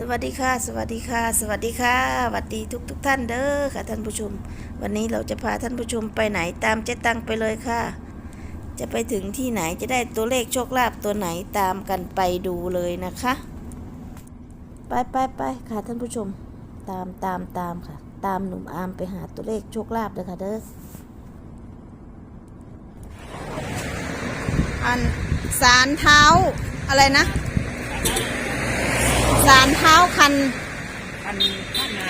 สวัสดีค่ะ สวัสดีค่ะ สวัสดีค่ะสวัสดีทุกทุกท่านเด้อค่ะท่านผู้ชม วันนี้เราจะพาท่านผู้ชมไปไหนตามเจ๊ตังไปเลยค่ะ จะไปถึงที่ไหนจะได้ตัวเลขโชคลาภตัวไหนตามกันไปดูเลยนะคะ ไปไปไปค่ะท่านผู้ชม ตามตามตามค่ะ ตามหนุ่มอามไปหาตัวเลขโชคลาภเลยค่ะเด้ออันสารเท้าอะไรนะ สารเท้าคัน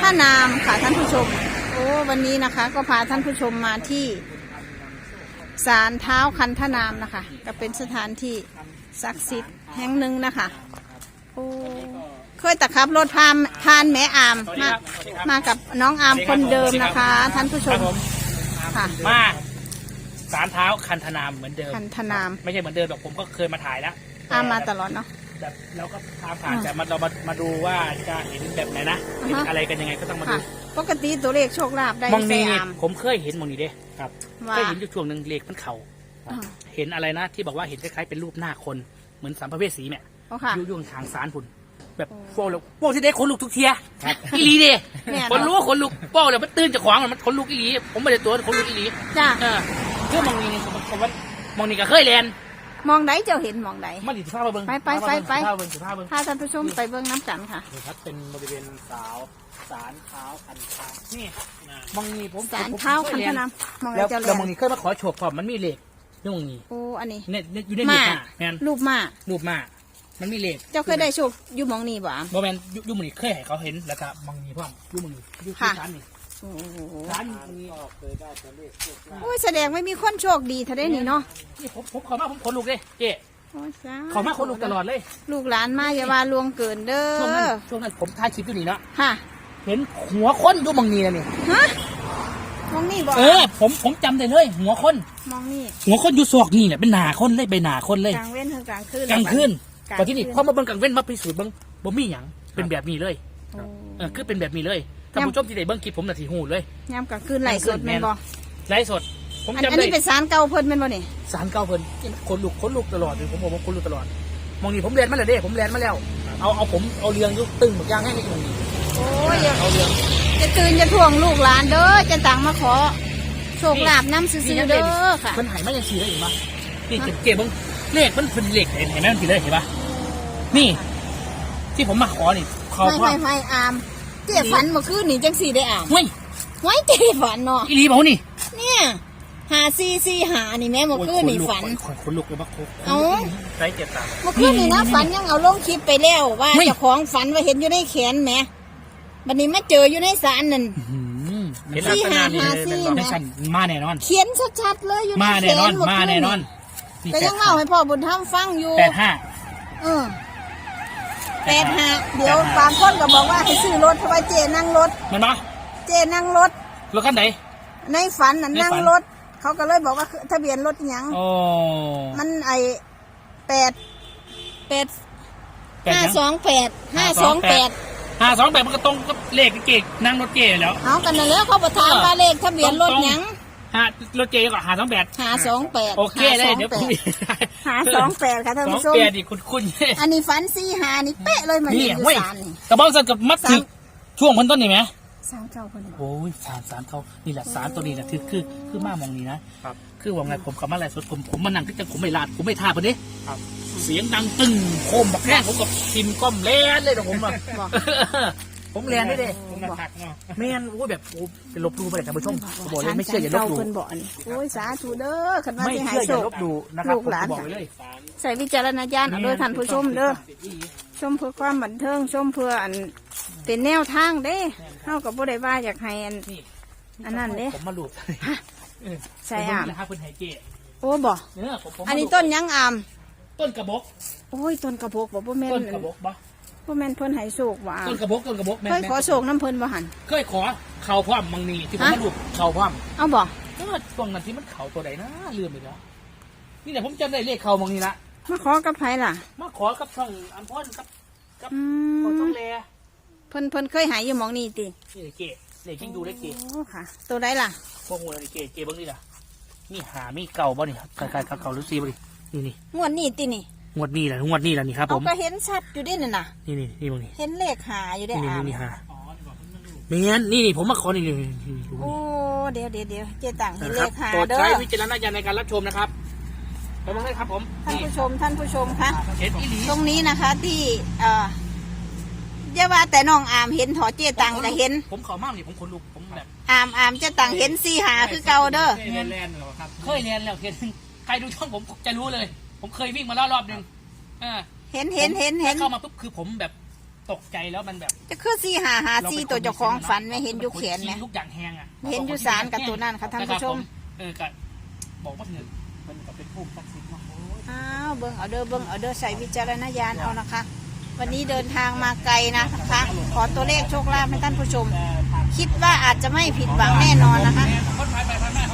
ท่านามค่ะท่านผู้ชม โอ้วันนี้นะคะ ก็พาท่านผู้ชมมาที่สารเท้าคันท่านามนะคะ ก็เป็นสถานที่ศักดิ์สิทธิ์แห่งหนึ่งนะคะโอ้เคยตะขับรถพานพานแม่อามมามากับน้องอามคนเดิมนะคะ ท่านผู้ชครัมบผมค่ะมาสารเท้าคันธนามเหมือนเดิมคันธนาม ไม่ใช่เหมือนเดิมหรอกผมก็เคยมาถ่ายแล้วอามมาตลอดเนาะ แบบเราก็ตามผ่านอ่าแต่มาเรามามาดูว่าจะเห็นแบบไหนนะอ่าฮะ เห็นอะไรกันยังไงก็ต้องมาค่ะดูปกติตัวเลขโชคลาภได้มองนี้ใส่นี่อามผมเคยเห็นมองนี้เด้ครับว่า เคยเห็นอยู่ช่วงหนึ่งเลขมันเข่าอ่า เห็นอะไรนะที่บอกว่าเห็นคล้ายๆเป็นรูปหน้าคนเหมือนสามประเภทสีแม่โอ้ค่ะอยู่อยู่ทางสารพุ่นแบบโอ้โป้แล้วโป้ที่ได้ขนลุกทุกเทียอีหลีเด้แม่นคนรู้ว่าขนลุกโป้แล้วมันตื่นจากขวางมันขนลุกอีหลีผมไม่ได้ตัวขนลุกอีหลีจ้า เออคือมองนี้นี่ผมผมว่ามองนี้ก็เคยเรียน มองไหนเจ้าเห็นมองไหน มาดิสิภาพมาเบิ้งไปไปไปไปสิภาพเบิ้งสิภาพเบิ้งพาท่านผู้ชมไปเบื้องน้ำกันค่ะนี่ครับเป็นบริเวณสาวสารเท้าคันคานี่มองนี้ผมสารผมเท้าผมคันยธรียนามมองไหนแล้วเจ้าเรีแล้ยวมองนนี้เคยมาขอโชคพร้อมมันมีเหล็กนี่มองนี้โอ้อันนี้เนี่ยเนี่ยอยู่ในมามีดค่ะแมนรูปมารูปมามันมีเหล็กเจ้าเคยได้โชคอยู่หมองนี่บ่อามโมแมนอยู่อยู่มองนี้เคยให้เขาเห็นแล้วก็มองนี้พร้อมอยู่มองนี้อยู่ค่ะที่ร้านนี่ โอ้โหร้านนี้โอ้ยแสดงไม่มีคนโชคดีถ้าได้นี่เนาะนี่ผมผมขอมาผมขนลุกเลยเจ๊โอ้ยสขอมาขนลุกตลอดเลยลูกหลานมาอย่าว่าลวงเกินเด้ช่วงนั้นอช่วงนั้นผมถ่ายคลิปอยู่นี่เนาะค่ะเห็นหัวคนอยู่มองนี้นะนี่ฮะมองนี่บ่เออผมผมจำได้เลย หัวคน มองนี่หัวคนอยู่ซอกนี่เนี่ยเป็นหนาคนเลยเป็นหนาคนเลย กลางเว้นถึงกลางคืนกลางคืนกลางพอที่นี่คืนพอมาเบิ่งกลางเว้นมาพิสูจน์เบิ่งบ่มีหยังเป็นแบบนี้เลย โอ้ เออคือเป็นแบบนี้เลย ท่านผู้ชมที่ได้เบิ่งคลิปผมน่ะสิฮู้เลยยามกลางคืนไหลฟ์สดแม่นบ่ไลฟ์สด ผมอันจำอันได้นี้เป็นสารเก่าเพิ่นแม่นบ่นี่สารเก่าเพิ่นคนลุกคนลุกตลอดเลยผมบอกว่าคนลุกตลอดมองนี่ผมเรียนมาแล้วเด้ผมเรียนมาแล้ว เอาเอาผมเอาเรียงอยุตึงหมดย่างให้ในตรงนี้โอ้ยอย่าเอาเรียง จะตื่นจะท่วงลูกหลานเด้อจะต่างมาขอโชคลาภน้ำซื้อๆเด้อค่ะ มันหายมาอย่างสีได้เห็นปะนี่เก็บเก็บเบิ่งเลขมันเป็นเลขเห็นเห็นไหมมันสีเลยเห็นปะนี่ ที่ผมมาขอนี่ขอไม่พ่อไม่ไม่อาม เจ๊ฝันเมื่อคืนนี่จังสี่ได้อามเฮ้ยไว้เจ๊ฝันเนาะอีหลีเปล่านี่เนี่ยหาซีซีหานี่แม่เมื่อคืนนี่ฝันขนขนลุกเลยปะโคเอ้าไรเจ็บตาเมื่อคืนนี่นะฝันยังเอาลงคลิปไปแล้วว่าไม่เจ้าของฝันว่าเห็นอยู่ในแขนแหมบัดนี้มาเจออยู่ในศาลนั่นเห็นสี่ลักษณะนี้ห้าสี่ไม่ใช่มาแน่นอน เขียนชัดๆเลยอยู่ในมาแขแน่นอนนเมื่อมาคืนแน่นอนนี่ก็ยังเล่าให้พ่อบุญธรรมฟังอยู่แปดห้าเออ แปดห้าเดี๋ยวบางคนก็บอกว่าให้ซื้อรถเพราะว่าเจนั่งรถ มันมาเจนั่งรถ รถคันไหน ในฝันน่ะในฝัน นั่งรถ เขาก็เลยบอกว่าทะเบียนรถหยัง โอ้มันไอแปดแปดแปดห้ายังสองแปดห้าสองแปดห้าสองแปดมันก็ตรงกับเลขเก่งนั่งรถเก๋แล้ว เอากันนั่นแหล้วเขาประถามว่าเลขทะเบียนรถหยัง ห้ารถเก๋ก็หาสองแปดหาสองแปดโอเคได้เดี๋ยวผมหาสองแปดค่ะท่านสองผู้ชมแปดดิคุณคุณอันนี้ฝันสี่หานี่เป๊ะเลยมันนี่เห็นอยู่เว้ยสารนี่กระบอกสันกับมัดสามถึกช่วงพันต้นนี่ไหมสามเก้าคนบอกโอ้ยสารสารเขานี่แหละสารตัวนี้แหละคือคือคือมามองนี้นะคือว่าไงผมกับมาอะไรสดผมผมมานั่งที่จังผมไม่ลาดผมไม่ท่าพอดีเสียงดังตึงโคมบักแรกผมกับทิมก้อมแลนเลยนะผมอะบอก ผมแลนได้เด้ผมมาทักแม่นโอ้ยแบบโอ้เป็นลบหลู่ไปเลยท่านผู้ชมผมบอกเลยไม่เชื่ออย่าลบหลู่เพิ่นบอกนี่โอ้ยสาธุเด้อขันว่าไม่สิหายเชื่อโศอย่ากลบหลู่นะครับลูกหลานผมบอกไว้เลย ใส่วิจารณญาณเอาโดยท่านผู้ชมเด้อชมเพื่อความบันเทิงชมเพื่ออันเป็นแนวทางเด้เฮากับบ่ได้ว่าอยากให้อันนี่อันนั้นเด้ ผมมาหลุดใส่อามนะครับคุณไฮเจโอ้บ่เนื้อผมผมอันนี้ต้นหยังอามต้นกระบอกโอ้ยต้นกระบอกบ่บ่แม่นต้นกระบอกบ่ บ่แม่นเพิ่นให้โศกว่าอามต้นกระบอกต้นกระบอกแม่นเคยแม่นขอโศกน้ำเพิ่นบ่หันเคยขอเข่าพร้อมมังนีที่ผมฮะมาหลุดเข่าพร้อมเอาบ่เออช่วงนั้นที่มันเข่าตัวใดนะลืมไปแล้วนี่แต่ผมจำได้เลขเข่ามังนีละมาขอกับไผล่ะ มาขอกับช่องอันพอนกับกับอืของช่องมแลเพิ่นเพิ่นเคยใหายอยู่หมองนี่ตินี่เลยเกเลขยิ่งดูเลขเกโอ้ค่ะ ตัวใดล่ะ พวกงูอะไรเกเกเบ้างนี่ล่ะมีหามีเก่าบ่นี่ใครๆเก่าหรือซีบ่นี่นี่นี่งวดนี้ตินี่ งงวดนี้แหละงวดนี้แหละนี่ครับผเอามก็เห็นชัดอยู่ดิน่ะน่ะนี่นี่นี่มึงนี่เห็นเลขหาอยู่ได้นี่อามนี่นี่ฮะไม่งั้นนี่นี่ผมมาขอนี่นี่นี่นี่ดูโอ้นี่เดี๋ยวเดี๋ยวเดี๋ยวเจ๊ตังเห็นนะเลครับขหาโปรดเด้อใช้วิจารณญาณในการรับชมนะครับไปมองได้ครับผมท่านนี่ผู้ชมท่านผู้ชมคะเห็นอีหลีตรงนี้นะคะที่เอ่ออย่าว่าแต่น้องอามเห็นถอเจ๊ตังแต่เห็น ผมขอมากนี่ผมคนลุกผมแบบอามอามเจ๊ตังเห็นสีหาคือเก่าเด้อ เคยเรียนแลนด์เหรอครับเคยเรียนแล้วเห็นใครดูช่องผมจะรู้เลย ผมเคยวิ่งมาแล้วรอบหนึ่งอ่าเห็นเห็นเห็นเห็นเข้ามาปุ๊บคือผมแบบตกใจแล้วมันแบบจะคือสีหาหาสีตัวเจ้าของฝันไหมเห็นอยู่แขนไหมลูกอย่างแหงอะเห็นอยู่ศาลกับตัวนั่นค่ะท่านผู้ชมะครับผเออก็บอกว่าเถิดมันก็เป็นผู้ศักดิ์สิทธิ์เนาะอ้าวเบิ้งเอาเด้อเบิ้งเอาเด้อใส่วิจารณญาณเอานะคะ วันนี้เดินทางมาไกลนะคะ ขอตัวเลขโชคลาภให้ท่านผู้ชม คิดว่าอาจจะไม่ผิดหวังแน่นอนนะคะ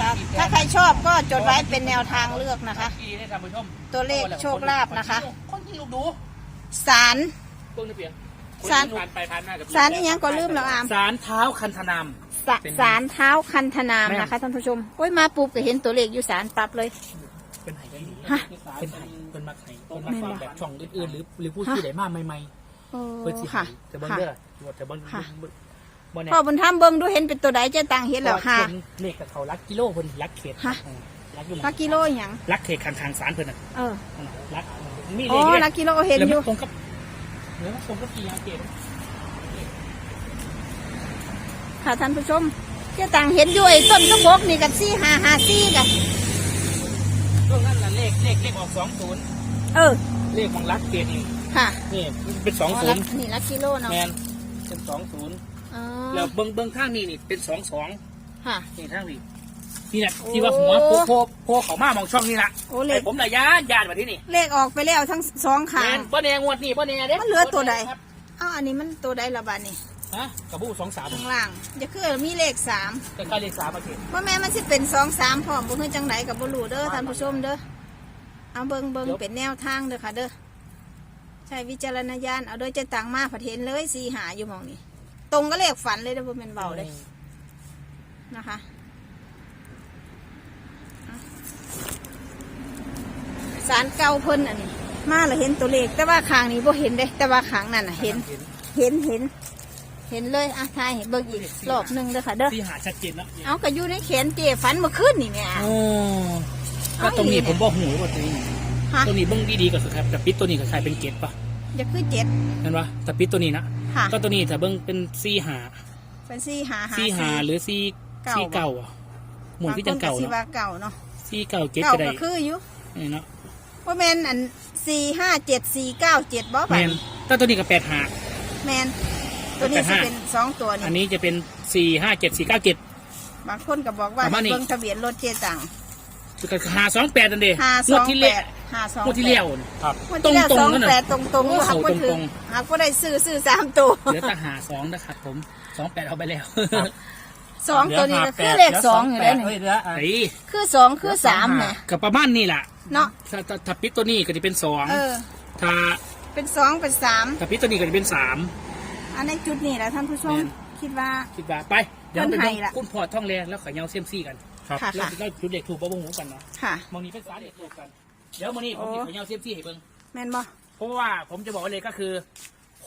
คนไปไปพันมาครับถ้าใครชอบก็จดไว้เป็นแนวทางเลือกนะคะ ดีให้ท่านผู้ชมตัวเลขโชคลาภนะคะ คนที่ลูกดูสาร เบิ้งในเปียงศาลผ่านไปผ่านมากับสารนี่ยังก็ลืมแล้วอามสารเท้าคันธนาม สะสารเท้าคันธนามนะคะท่านผู้ชมโอ้ยมาปุ๊บก็เห็นตัวเลขอยู่สารปรับเลย เป็นไห่ดีฮะเป็นไห่เป็นมาไห่เป็นมาแม่นบ่แบบช่องอื่นๆหรือหรือผู้ที่ไหนมาใหม่โอ้ๆเพื่อสิค่ะแต่เบิ้งค่ะเด้อแต่เบิ้งค่ะ บ่แน่พ่อบุญธรรมเบิ้งดูเห็นเป็นตัวใดเจ๊ตังเห็นแล้วค่ะเลขกับเขารักกิโลเพิ่นรักเขตฮะเออรักอยู่หลักกิโลอหย่างรักเขตข้างๆศาลเพิ่นน่ะเออนั่นน่ะรักมีอ๋เลอขลักกิโลเห็นอยู่ แล้วมัตรงกับเดี๋ยวมันตรงกับกี่ยาเกตค่ะท่านผู้ชมเจ๊ตังเห็นอยู่ไอ้ต้นกระบอกนี่กับซี่หาหาซี่กันช่วงนั้นน่ะเลขเลขเลขออกสองศูนย์เออ เลขของรักเกตนี่ค่ะนี่เป็นสองอ๋อศูลันกย์นี่ลักกิโลเนาะ แมนเป็นสองศูนย์ อ๋อแล้วเบิ้งเบิ้งข้างนี้นี่เป็นสองสองค่ะ นี่ข้างนี้นี่แหละโอ้ที่ว่าหัวโพโพโพเขามามองช่องนี่ละโอ้เลไอ้ขผมน่ะยานยานมาที่นี่เลขออกไปแล้วทั้งสองขาแมงนป้าแดงงวดนี่ป้าแดงเด้มันเหลือตัวใดครับอ้าวอันนี้มันตัวใดละบาดนี่ฮะกระบู้สองสามข้างล่างจะคือมีเลขสามแต่ค่าเลขสามมาเกตว่าแม่มันสิเป็นสองสามพร้อมบ่คือจังไดกับบ่รู้เด้อท่านผู้ชมเด้อเอาเบิ่งเบิ่งเป็นแนวทางเด้อค่ะเด้อใช้วิจารณญาณเอาโดยเจะตังมาผัดเห็นเลยสีหาอยู่หมองนี้ ตรงก็เลขฝันเลยเด้อบ่แม่นเบาเลยนะคะเอาสารเก่าเพิ่นอันนี้ มาแล้วเห็นตัวเลข แต่ว่าข้างนี้บ่เห็นเด้แต่ว่าข้างนั้นน่ะเห็น เห็นเห็น เห็นเลยอะทายเห็นเบิ่งอีกรอบหนึงเด้อค่ะเด้อที่หาชัดเจนแล้วเอาก็อยู่ในแขนเจฝันเมื่อคืนนี่แม่โอ้ก็ตรงนี้ผมบอกหูว่าตัวนี้ฮะตัวนี้เบิ้งดีๆก็สุดครับแต่ปิดตัวนี้ก็คล้ายเป็นเกตป่ะจะคือเจ็ดเห็นปะแต่ปิดตัวนี้นะ ค่ะ ก็ตัวนี้ถ้าเบิ้งเป็นซีหาเป็นสี่หาหาซีหาหรือซีเก่าซีเก่าอะหมุนที่จังเก่าบคนสิเนาะว่าเก่าเนาะซีเก่าเกตเก่าก็ได้ก็คืออยู่นี่เนาะว่าแมนอันสี่ห้าเจ็ดสี่เก้าเจ็ดบ่แมไปนแต่ตัวนี้ก็แปดหาแมนตัวนี้แปดสิห้าเป็นสองตัวอันนี่นี้จะเป็นสี่ห้าเจ็ดสี่เก้าเจ็ดบางคนก็บอกว่าประมาณนี้เบิ่งทะเบียนรถเจตังหาสองแปดนั่นเองห้างสวอดงที่แปเลี้ยด ห้าสองงวดที่เลี้ยวนี่ครับ งวดที่แล้วตรงๆสองนั่นน่ะแปดตรงตรงๆโอ้หักก็ตถึรงงหักก็ได้ซื้อซื้อสามตัวเหลือแต่หาสองนะครับผมสองแปดเอาไปแล้วสองตัวนี้ก็คือเลขสองอยู่แล้วนี่เหลือไอ้คือสองคือสามเนี่ยกับประมาณนี่แหละเนาะถ้าถ้าถ้าปิดตัวนี้ก็จะเป็นสองเออ ถ้าเป็นสองเป็นสามถ้าปิดตัวนี้ก็จะเป็นสาม อันในจุดนี้แหละท่านผู้ชมแม่น คิดว่า คิดว่าไป เดี๋ยวไปเพิ่นให้เบิ่งละคุณพ่อท่องแรงแล้วขอยเงาเซียมซี่กันค่ะ แล้วค่ะจะได้จุดเด็กถูกประวงหูกันเนาะค่ะ มองนี้เป็นสาเด็กถูกกัน เดี๋ยวมอนี้ผมโอ้จะขอยเงาเซียมซี่ให้เบิ่งแม่นบ่เพราะว่าผมจะบอกไว้เลยก็คือ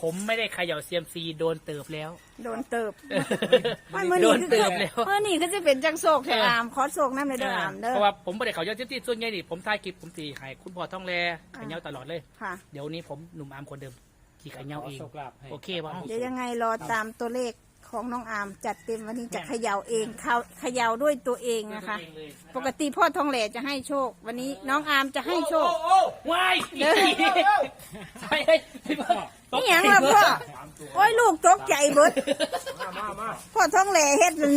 ผมไม่ได้เขย่าเซียมซีโดนเติบแล้ว โดนเติบไม่เมื่อโดนี้นคือเติบแล้วเมื่อนี้ก็จะเป็นจังโศกแถวเออออามขอโศกน้ำเลยเด้ออามเด้อเพราะว่าผมไม่ได้เขย่าเซียมซีส่วนใหญ่นี่ผมถ่ายคลิปผมตีให้คุณพ่อท่องแรขอยเงาตลอดเลย ค่ะ เดี๋ยวนี้ผมหนุ่มอามคนเดิมที่ขอยเงาเองโชคลาภให้โอเคป่ะ เดี๋ยวยังไงรอตามตัวเลข ของน้องอาม จัดเต็มวันนี้จะเขย่าเองเขาเขย่าด้วยตัวเองนะคะ ปกติพ่อทองแหล่จะให้โชค วันนี้น้องอามจะให้โชคว้ายเด้อใช่เฮ้ยพี่พ่อนี่หยังล่ะพ่อ โอ้ยลูกตกใจเบิดมามามาพ่อทองแหล่เฮ็ดเป็น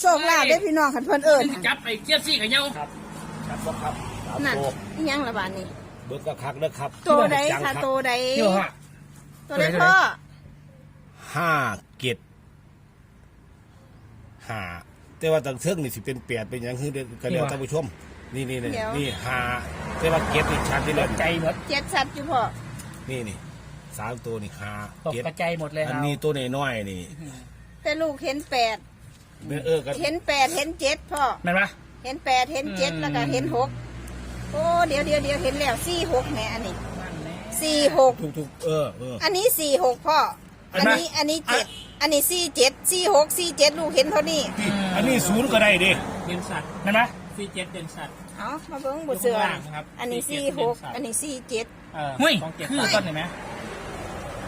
โชคลาภได้พี่น้องขันเพิ่นเอิญจับไอ้เจี๊ยบซี่ขอยเงาครับบ่ครับสามนั่นตัวนี่หยังละบาดนี้เบิกกระคักเด้อครับตัวใดจังค่ะรับตัวใดเที่ยวฮะตัวใดพ่อห้าเกต ห้าแต่ว่าตังเทิงนี่สิเป็นแปดเป็นหยังคือเด้อกระเดียวท่านผู้ชม นี่นี่นี่นี่ห้าแต่ว่าเกตนี่ชัดที่เลยใจหมดเจ็ดสัตว์อยู่พ่อนี่นี่สามตัวนี่ห้าตกเกตกระจายหมดเลยอันเรานี้ตัวน้อยๆนี่แต่ลูกเห็นแปดเออกันเห็นแปดเห็นเจ็ดพ่อแม่นปะ เห็นแปดเห็นเจ็ดอืม แล้วก็เห็นหกโอ้เดี๋ยวเดี๋ยวเดี๋ยวเห็นแล้วสี่หกแหม่อันนี้นั่นแสี่หกถูกถูกเออเออ อันนี้สี่หกพ่อเห็อันนไหม นี้อันนี้เจ็ด อันนี้สี่เจ็ดสี่หกสี่เจ็ดลูกเห็นเท่านี้นี่อันนี้ศูนย์ก็ได้ดิเด่นสัตว์เห็นไหมซีเจ็ดเด่นสัตว์ เอามาเบิ้งบทเสืออยู่ข้างล่างนะครับอันนี้สี่สี่เจ็ดหกเป็นสัตว์อันนี้สี่เจ็ดเฮ้ยคือต้นเห็นไหม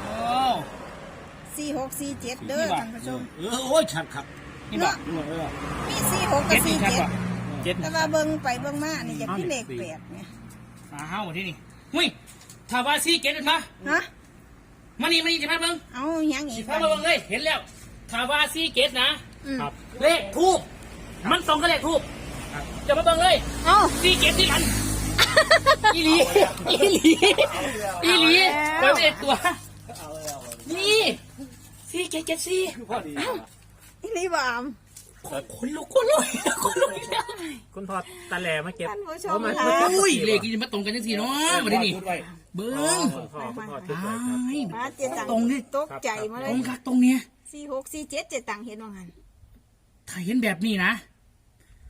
โอ้สี่หกสี่เจ็ดเด้อนี่ว่ะท่านผู้ชม เออโอ้ยชัดครับนี่บอกเออเออมีสี่หกกับเจ็ดสี่นี่ครับเจ็ดว่ะเจ็ดแต่ว่าเบิ้งไปเบิ้งมานี่จะพี่เลขแปดเนี่ยมาเฮ้าที่นี่หุ้ยถ้าว่าซีเจ็ดเป็นมาฮะ มานี่มานี่จะมาเบิ้งเอายังอีสิกพามาเบิ้งเลย เห็นแล้วถ้าว่าซีเจ็ดนะ อืมเลขทูบมันตรงกับเลขทูบจะมาเบิ้งเลยเอาซีเจ็ดที่กันอีหลีอีหลีอีหลีเอาแล้วแล้วเด็กตัวนี่ซีเจ็ดเจ็ดซีอีนี่บาม คนลุกคนลุกคนลุกคุณพอตาแหลมาเก็บท่านผู้ชโอ้มมาค่ะโอ้ยเลขนี้มาตรงกันทันทีเนาะวันนี้นี่เบิ้งคุณพ่อคุณพ่อจุดอ้ไว้ครับายมาเจตังตรงดิตกใจมาเลตรยงครับตรงเนี้ยสี่หกสี่เจ็ดเจตังเห็นว่างันถ้าเห็นแบบนี้นะ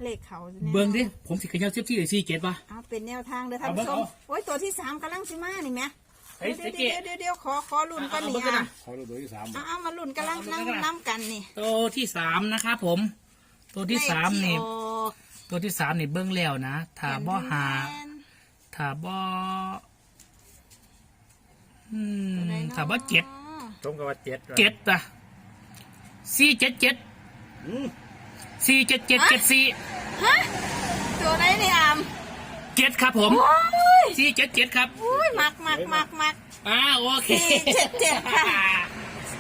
เลขเขาแน่เบิ้งดิผมสิขยับเสียบที่เลยซีเจ็ดป่ะเอาเป็นแนวทางเด้อท่านผู้ชเอามเบิ่งเอาโอ้ยตัวที่สามกำลังสิมานี่ไหม เฮ้ยเดี๋ยวเจ๊เดี๋ยวเดี๋ยวเดี๋ยวขอขอลุ้นกันนี่เอาเบิ่งกันอะนะเขาตัวที่สามเอาเอามาลุ้นกำลังนั่งน้ำกันนี่ตัวที่สามนะครับผม ตัวที่สามนี่ เลขที่ออกตัวที่สามนี่เบิ้งแล้วนะถ้าบ่หาถ้าบ่อืมตัวไหนนะถ้าบ่เจ็ดตรงกับว่าเจ็ดเจ็ดอะสี่เจ็ดเจ็ดอืมสี่เจ็ดเจ็ดเจ็ดสี่ฮะตัวไหนนี่อาม เจ็ดครับผมโอ้ยสี่เจ็ดเจ็ดครับอุ้ยมักมักมักมักอ่าโอเคสี่เจ็ดเจ็ดค่ะ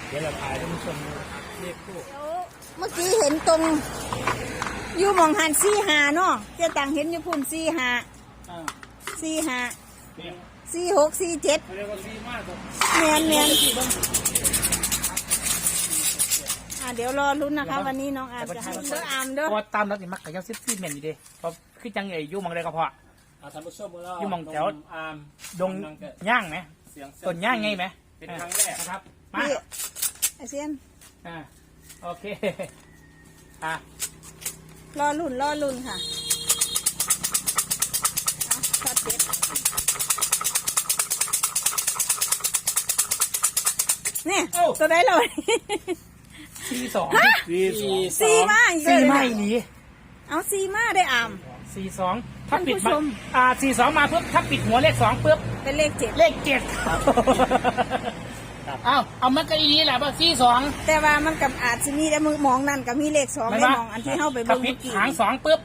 เดี๋ยวเราถ่ายท่านผู้ชมดูนะครับเลขคู่เดี๋ยวเมื่อกี้เห็นตรงอยู่หมองหันสี่หาเนาะเจตังเห็นอยู่พุ่นสี่หาสี่หาสี่หกสี่เจ็ดเรียกว่าซีมากครับเนียนเนียนอะเดี๋ยวรอลุ้นนะคะ วันนี้น้องอามจะให้เด้ออามเด้อเพราะว่าตามแล้วนี่มักกับยังซิบซีเมนอยู่เดิเพราะคือจังไอ้ยู่หมองใดก็พอเอาท่านผู้ชมก็อยู่หม่องแถวอามดงย่างไหมเสียงต้นย่างไงไหมเป็นครั้งแรกนะครับมานี่ไอเซียนอ่าโอเคอะรอลุ้นรอลุ้นค่ะเอาช็อตเด็ดเนี่ยตัวได้เลย ซีสองสี่สอง ซีมาอีกซีเลยไม่นะหนีเอาซีมาได้อามซีสอง ถ้าปิดท่านผู้ชม อ่าซีสองมาปุ๊บถ้าปิดหัวเลขสองปุ๊บเป็นเลขเจ็ดเลขเจ็ดอ้าวเอามันก็อีนี้แหละว่าซีสองแต่ว่ามันกับอาจจะมีแต่มือมองนั่นกับมีเลขสองไม่มองอันที่เข้าไปถ้าเบิ่งปิเมื่ดอกี้หางสองปุ๊บ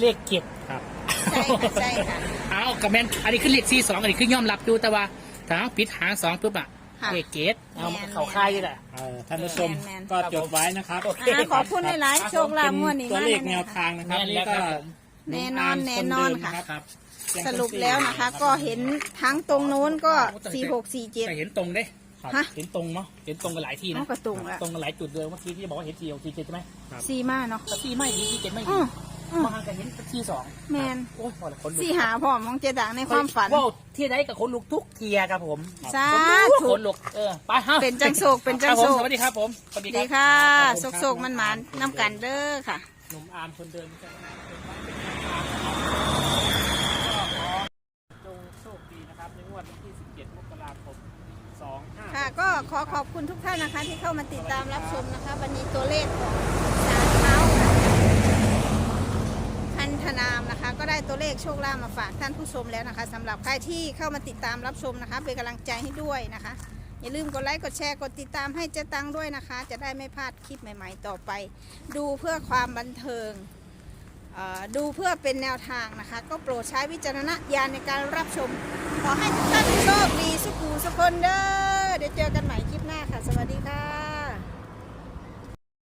เลขเจ็ดครับ ใช่ค่ะใช่ค่ะ เอากับแมนอันนี้คือเลขซีสองอันนี้คือยอมรับอยู่แต่ว่าถ้าปิดหางสองปุ๊บอะค่ะเลขเจ็ดเอามันเข้าค่ายอยู่แหละ เอ่อท่านผู้ชมแมนๆ ก็จดไว้นะครับอ่าขอบคุณหลายๆโชคลาภงวดนี้ตัวมากเลเลขยแนนะวคะ ทางนะครับแน่นนี่แล้วก็ครับผม แน่นอนแน่นอนค่ะครับสรุปแล้วนะคะ ก็เห็นทั้งตรงโน้นก็สี่หกสี่เจ็ด แต่เห็นตรงเด้ฮะเห็นตรงเนาะเห็นตรงกันหลายที่นะเอากระตุงละ ตรงกันหลายจุดเลยเมื่อกี้ที่บอกว่าเห็นสี่หกสี่เจ็ดใช่ไหมสี่มาเนาะแต่ที่ไม่ดีที่เจ็ดไม่อืดีออือบางครั้งก็เห็นที่สองแมนโอ้ยพอละคนลุกสี่หาพร้อมมองเจดังในความฝัน ว่าที่ได้กับคนลุกทุกเทียครับผมสาคธุนลุกเออไปฮะเป็นจังโศกเป็นจังครับผโศมกสวัสดีครับผมสวัสดีดีรับค่ะครับผมโศกๆมันหมานน้ำกันเด้อค่ะ หนุ่มอาร์มคนเดิมจะ จงโชคดีนะครับในงวดวันที่ 17 มกราคม 25 ค่ะ ก็ขอขอบคุณทุกท่านนะคะที่เข้ามาติดตามรับชมนะคะ วันนี้ตัวเลขของสารเท้าพันธนามนะคะ ก็ได้ตัวเลขโชคลาภมาฝากท่านผู้ชมแล้วนะคะสำหรับใครที่เข้ามาติดตามรับชมนะคะ เป็นกำลังใจให้ด้วยนะคะ อย่าลืมกดไลค์กดแชร์กดติดตามให้เจ๊ตังด้วยนะคะ จะได้ไม่พลาดคลิปใหม่ ๆ ต่อไป ดูเพื่อความบันเทิง ดูเพื่อเป็นแนวทางนะคะ ก็โปรดใช้วิจารณญาณในการรับชม ขอให้ทุกท่านโชคดีสุขูสุคนเด้อเดี๋ยวเจอกันใหม่คลิปหน้าค่ะ สวัสดีค่ะ